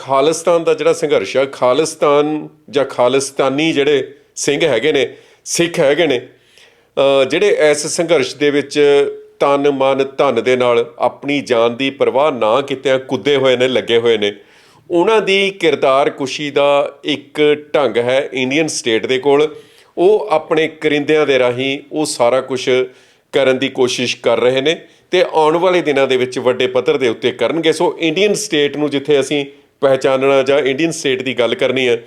ਖਾਲਿਸਤਾਨ ਦਾ ਜਿਹੜਾ ਸੰਘਰਸ਼ ਆ, ਖਾਲਿਸਤਾਨ ਜਾਂ ਖਾਲਿਸਤਾਨੀ ਜਿਹੜੇ ਸਿੰਘ ਹੈਗੇ ਨੇ, ਸਿੱਖ ਹੈਗੇ ਨੇ ਜਿਹੜੇ ਇਸ ਸੰਘਰਸ਼ ਦੇ ਵਿੱਚ ਤਨ ਮਨ ਧਨ ਦੇ ਨਾਲ ਆਪਣੀ ਜਾਨ ਦੀ ਪਰਵਾਹ ਨਾ ਕੀਤਿਆਂ ਕੁੱਦੇ ਹੋਏ ਨੇ, ਲੱਗੇ ਹੋਏ ਨੇ, ਉਹਨਾਂ ਦੀ ਕਿਰਦਾਰ ਕੁਸ਼ੀ ਦਾ ਇੱਕ ਢੰਗ ਹੈ ਇੰਡੀਅਨ ਸਟੇਟ ਦੇ ਕੋਲ। ਉਹ ਆਪਣੇ ਕਰਿੰਦਿਆਂ ਦੇ ਰਾਹੀਂ ਉਹ ਸਾਰਾ ਕੁਝ ਕਰਨ ਦੀ ਕੋਸ਼ਿਸ਼ ਕਰ ਰਹੇ ਨੇ ਤੇ ਆਉਣ ਵਾਲੇ ਦਿਨਾਂ ਦੇ ਵਿੱਚ ਵੱਡੇ ਪੱਧਰ ਦੇ ਉੱਤੇ ਕਰਨਗੇ। ਸੋ ਇੰਡੀਅਨ ਸਟੇਟ ਨੂੰ ਜਿੱਥੇ ਅਸੀਂ ਪਹਿਚਾਨਣਾ ਜਾਂ ਇੰਡੀਅਨ ਸਟੇਟ ਦੀ ਗੱਲ ਕਰਨੀ ਹੈ,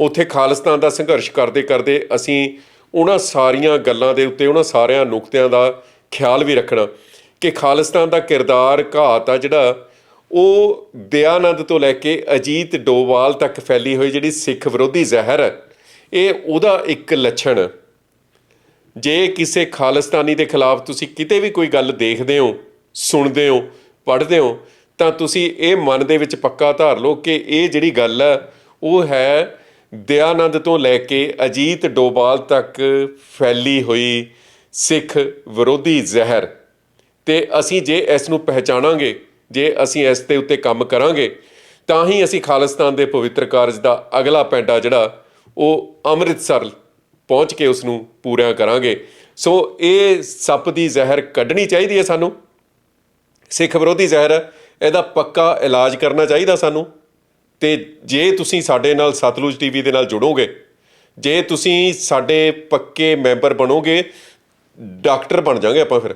ਉੱਥੇ ਖਾਲਿਸਤਾਨ ਦਾ ਸੰਘਰਸ਼ ਕਰਦੇ ਕਰਦੇ ਅਸੀਂ ਉਹਨਾਂ ਸਾਰੀਆਂ ਗੱਲਾਂ ਦੇ ਉੱਤੇ, ਉਹਨਾਂ ਸਾਰਿਆਂ ਨੁਕਤਿਆਂ ਦਾ ਖਿਆਲ ਵੀ ਰੱਖਣਾ ਕਿ ਖਾਲਿਸਤਾਨ ਦਾ ਕਿਰਦਾਰ ਘਾਤ ਆ ਜਿਹੜਾ, ਉਹ ਦਿਆਨੰਦ ਤੋਂ ਲੈ ਕੇ ਅਜੀਤ ਡੋਵਾਲ ਤੱਕ ਫੈਲੀ ਹੋਈ ਜਿਹੜੀ ਸਿੱਖ ਵਿਰੋਧੀ ਜ਼ਹਿਰ ਹੈ, ਇਹ ਉਹਦਾ ਇੱਕ ਲੱਛਣ ਹੈ। ਜੇ ਕਿਸੇ ਖਾਲਿਸਤਾਨੀ ਦੇ ਖਿਲਾਫ ਤੁਸੀਂ ਕਿਤੇ ਵੀ ਕੋਈ ਗੱਲ ਦੇਖਦੇ ਹੋ, ਸੁਣਦੇ ਹੋ, ਪੜ੍ਹਦੇ ਹੋ ਤਾਂ ਤੁਸੀਂ ਇਹ ਮਨ ਦੇ ਵਿੱਚ ਪੱਕਾ ਧਾਰ ਲਓ ਕਿ ਇਹ ਜਿਹੜੀ ਗੱਲ ਹੈ, ਉਹ ਹੈ ਦਿਆਨੰਦ ਤੋਂ ਲੈ ਕੇ ਅਜੀਤ ਡੋਬਾਲ ਤੱਕ ਫੈਲੀ ਹੋਈ ਸਿੱਖ ਵਿਰੋਧੀ ਜ਼ਹਿਰ। ਤੇ ਅਸੀਂ ਜੇ ਇਸ ਨੂੰ ਪਹਿਚਾਣਾਂਗੇ, ਜੇ ਅਸੀਂ ਇਸ ਦੇ ਉੱਤੇ ਕੰਮ ਕਰਾਂਗੇ, ਤਾਂ ਹੀ ਅਸੀਂ ਖਾਲਿਸਤਾਨ ਦੇ ਪਵਿੱਤਰ ਕਾਰਜ ਦਾ ਅਗਲਾ ਪੈਂਡਾ ਜਿਹੜਾ, ਉਹ ਅੰਮ੍ਰਿਤਸਰ ਪਹੁੰਚ ਕੇ ਉਸ ਨੂੰ ਪੂਰਾ ਕਰਾਂਗੇ। ਸੋ ਇਹ ਸੱਪ ਦੀ ਜ਼ਹਿਰ ਕੱਢਣੀ ਚਾਹੀਦੀ ਹੈ ਸਾਨੂੰ। ਸਿੱਖ ਵਿਰੋਧੀ ਜ਼ਹਿਰ ਇਹਦਾ ਪੱਕਾ ਇਲਾਜ ਕਰਨਾ ਚਾਹੀਦਾ ਸਾਨੂੰ। ਤੇ ਜੇ ਤੁਸੀਂ ਸਾਡੇ ਨਾਲ ਸਤਲੁਜ ਟੀਵੀ ਦੇ ਨਾਲ ਜੁੜੋਗੇ, ਜੇ ਤੁਸੀਂ ਸਾਡੇ ਪੱਕੇ ਮੈਂਬਰ ਬਣੋਗੇ, ਡਾਕਟਰ ਬਣ ਜਾਾਂਗੇ ਆਪਾਂ ਫਿਰ।